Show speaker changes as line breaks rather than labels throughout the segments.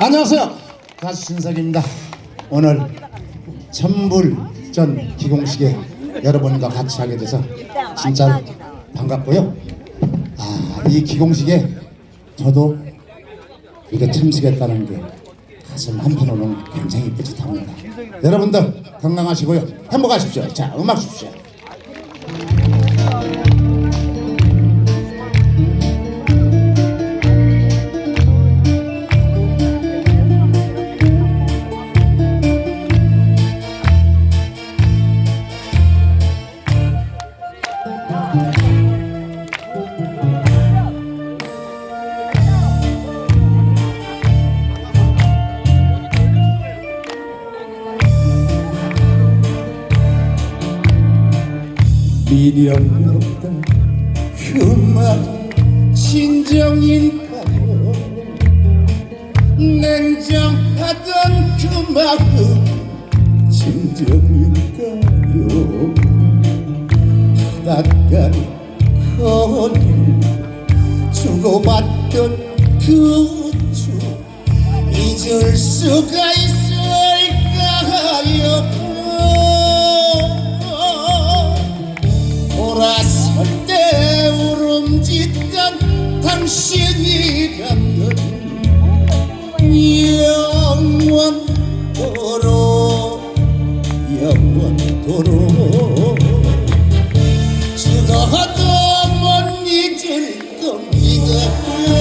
안녕하세요. 가수 신석입니다. 오늘 천불전 기공식에 여러분과 같이 하게 돼서 진짜 반갑고요. 아, 이 기공식에 저도 이게 참석했다는 게 가슴 한편으로는 굉장히 뿌듯합니다. 여러분들 건강하시고요. 행복하십시오. 자, 음악 주십시오. 미련 없다 그말 진정인가요 냉정하던 그 마음 진정인가요 바닷가를 거리 주고받던 그추 잊을 수가 있을 당신이라면 영원토록 영원토록 죽어도 못 잊을 겁니다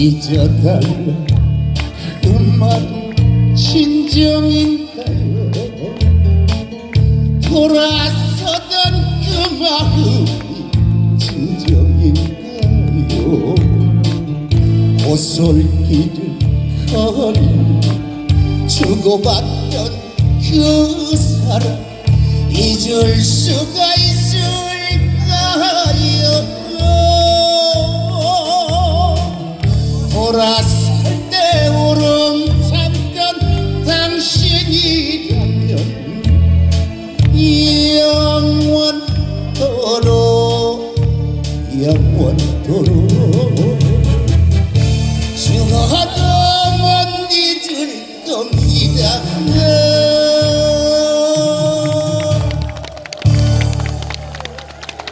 잊어달라 그 말은 진정인가요? 돌아서던 그 마음 진정인가요? 옷솔길을 걸이 주고받던 그 사람 잊을 수가 있을 영원토록